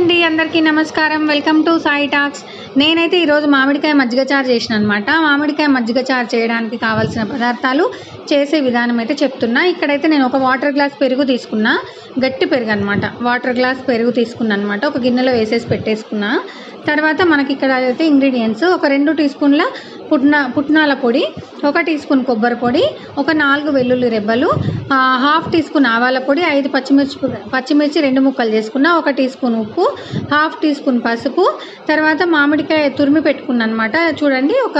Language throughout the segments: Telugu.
అండి అందరికీ నమస్కారం. వెల్కమ్ టు సాయి టాక్స్ నేనైతే ఈరోజు మామిడికాయ మజ్జిగ చారు చేసిన అనమాట మామిడికాయ మజ్జిగ చారు చేయడానికి కావాల్సిన పదార్థాలు చేసే విధానం అయితే చెప్తున్నా. ఇక్కడైతే నేను ఒక వాటర్ గ్లాస్ పెరుగు తీసుకున్నా. గట్టి పెరుగు అనమాట వాటర్ గ్లాస్ పెరుగు తీసుకున్నా అనమాట ఒక గిన్నెలో వేసేసి పెట్టేసుకున్నా. తర్వాత మనకి ఇక్కడ అయితే ఇంగ్రీడియంట్స్ ఒక రెండు టీ స్పూన్ల పుట్నా పుట్నాల పొడి ఒక టీ స్పూన్ కొబ్బరి పొడి ఒక నాలుగు వెల్లుల్లి రెబ్బలు హాఫ్ టీ స్పూన్ ఆవాల పొడి ఐదు పచ్చిమిర్చి పచ్చిమిర్చి రెండు ముక్కలు చేసుకున్న ఒక టీ స్పూన్ ఉప్పు హాఫ్ టీ స్పూన్ పసుపు తర్వాత మామిడికాయ తురిమి పెట్టుకున్నాను అనమాట చూడండి ఒక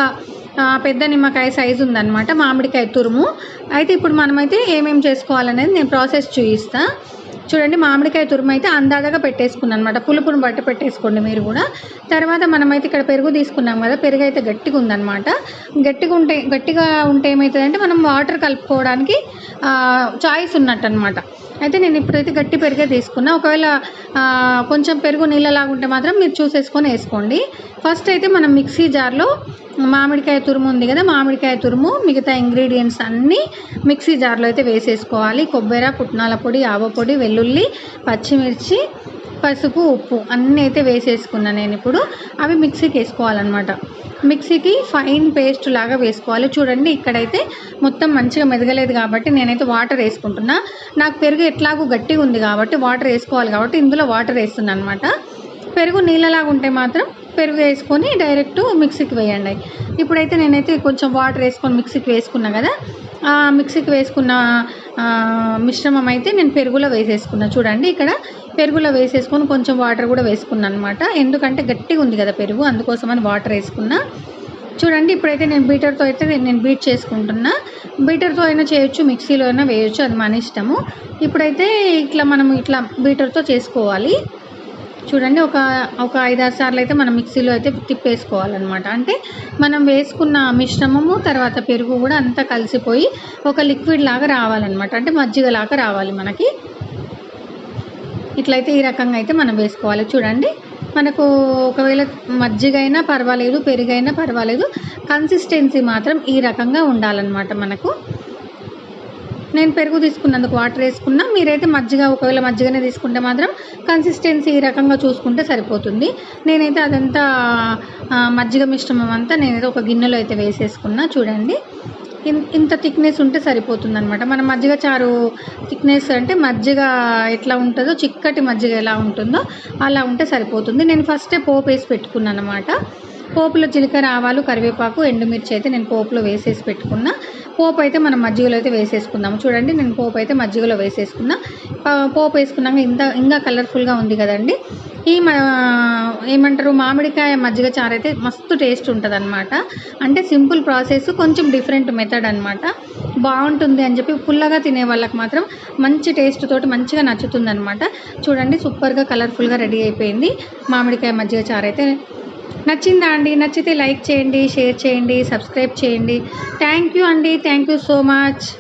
పెద్ద నిమ్మకాయ సైజు ఉందన్నమాట మామిడికాయ తురుము. అయితే ఇప్పుడు మనమైతే ఏమేమి చేసుకోవాలనేది నేను ప్రాసెస్ చూపిస్తాను చూడండి మామిడికాయ తురుము అయితే అందాజగా పెట్టేసుకున్నాను అనమాట పులుపును బట్టి పెట్టేసుకోండి మీరు కూడా. తర్వాత మనమైతే ఇక్కడ పెరుగు తీసుకున్నాం కదా పెరుగు అయితే గట్టిగా ఉందన్నమాట. గట్టిగా ఉంటే గట్టిగా ఉంటే ఏమవుతుందంటే మనం వాటర్ కలుపుకోవడానికి చాయిస్ ఉన్నట్టు అనమాట అయితే నేను ఇప్పుడైతే గట్టి పెరుగే తీసుకున్నా. ఒకవేళ కొంచెం పెరుగు నీళ్ళలాగా ఉంటే మాత్రం మీరు చూసేసుకొని వేసుకోండి. ఫస్ట్ అయితే మనం మిక్సీ జార్లో మామిడికాయ తురుము ఉంది కదా మామిడికాయ తురుము మిగతా ఇంగ్రీడియంట్స్ అన్నీ మిక్సీ జార్లో అయితే వేసేసుకోవాలి. కొబ్బరి పుట్నాల పొడి ఆవ పొడి వెల్లుల్లి పచ్చిమిర్చి పసుపు ఉప్పు అన్నీ అయితే వేసేసుకున్నాను నేను ఇప్పుడు. అవి మిక్సీకి వేసుకోవాలన్నమాట. మిక్సీకి ఫైన్ పేస్ట్ లాగా వేసుకోవాలి. చూడండి ఇక్కడైతే మొత్తం మంచిగా మెదగలేదు కాబట్టి నేనైతే వాటర్ వేసుకుంటున్నా. నాకు పెరుగు ఎట్లాగూ గట్టిగా ఉంది కాబట్టి వాటర్ వేసుకోవాలి కాబట్టి ఇందులో వాటర్ వేస్తున్నాను అనమాట పెరుగు నీళ్ళలాగా ఉంటే మాత్రం పెరుగు వేసుకొని డైరెక్ట్ మిక్సీకి వేయండి. ఇప్పుడైతే నేనైతే కొంచెం వాటర్ వేసుకొని మిక్సీకి వేసుకున్నా కదా మిక్సీకి వేసుకున్న మిశ్రమం అయితే నేను పెరుగులో వేసేసుకున్నా. చూడండి ఇక్కడ పెరుగులో వేసేసుకొని కొంచెం వాటర్ కూడా వేసుకున్నాను అనమాట ఎందుకంటే గట్టిగా ఉంది కదా పెరుగు అందుకోసమని వాటర్ వేసుకున్నా. చూడండి ఇప్పుడైతే నేను బీటర్తో అయితే నేను బీట్ చేసుకుంటున్నా. బీటర్తో అయినా చేయొచ్చు మిక్సీలో అయినా వేయొచ్చు అది మన ఇష్టము. ఇప్పుడైతే ఇట్లా మనం ఇట్లా బీటర్తో చేసుకోవాలి. చూడండి ఒక ఒక ఐదారు సార్లు అయితే మనం మిక్సీలో అయితే తిప్పేసుకోవాలన్నమాట. అంటే మనం వేసుకున్న మిశ్రమము తర్వాత పెరుగు కూడా అంతా కలిసిపోయి ఒక లిక్విడ్ లాగా రావాలన్నమాట. అంటే మజ్జిగ లాగా రావాలి మనకి. ఇట్లయితే ఈ రకంగా అయితే మనం వేసుకోవాలి. చూడండి మనకు ఒకవేళ మజ్జిగ అయినా పర్వాలేదు పెరుగైనా పర్వాలేదు కన్సిస్టెన్సీ మాత్రం ఈ రకంగా ఉండాలన్నమాట మనకు. నేను పెరుగు తీసుకున్నందుకు వాటర్ వేసుకున్నా మీరైతే మజ్జిగ ఒకవేళ మజ్జిగనే తీసుకుంటే మాత్రం కన్సిస్టెన్సీ ఈ రకంగా చూసుకుంటే సరిపోతుంది. నేనైతే అదంతా మజ్జిగ మిశ్రమం అంతా నేనైతే ఒక గిన్నెలో అయితే వేసేసుకున్నా. చూడండి. ఇన్- ఇంత థిక్నెస్ ఉంటే సరిపోతుంది అనమాట మన మజ్జిగ చారు థిక్నెస్ అంటే మజ్జిగ ఎట్లా ఉంటుందో చిక్కటి మజ్జిగ ఎలా ఉంటుందో అలా ఉంటే సరిపోతుంది. నేను ఫస్టే పోపు వేసి పెట్టుకున్నాను అనమాట పోపులో జీలకర్ర ఆవాలు కరివేపాకు ఎండుమిర్చి అయితే నేను పోపులో వేసేసి పెట్టుకున్నా. పోపు అయితే మనం మజ్జిగలో అయితే వేసేసుకుందాము. చూడండి నేను పోపు అయితే మజ్జిగలో వేసేసుకున్నా. పోపు వేసుకున్నాక ఇంత ఇంకా కలర్ఫుల్గా ఉంది కదండి. ఈ ఏమంటారు మామిడికాయ మజ్జిగ చారు అయితే మస్తు టేస్ట్ ఉంటుంది అనమాట అంటే సింపుల్ ప్రాసెస్ కొంచెం డిఫరెంట్ మెథడ్ అనమాట బాగుంటుంది అని చెప్పి పుల్లగా తినే వాళ్ళకి మాత్రం మంచి టేస్ట్ తోటి మంచిగా నచ్చుతుంది అనమాట చూడండి సూపర్గా కలర్ఫుల్గా రెడీ అయిపోయింది మామిడికాయ మజ్జిగ చారు అయితే. నచ్చిందా అండి? నచ్చితే లైక్ చేయండి షేర్ చేయండి సబ్స్క్రైబ్ చేయండి. థ్యాంక్ యూ అండి. Thank you so much.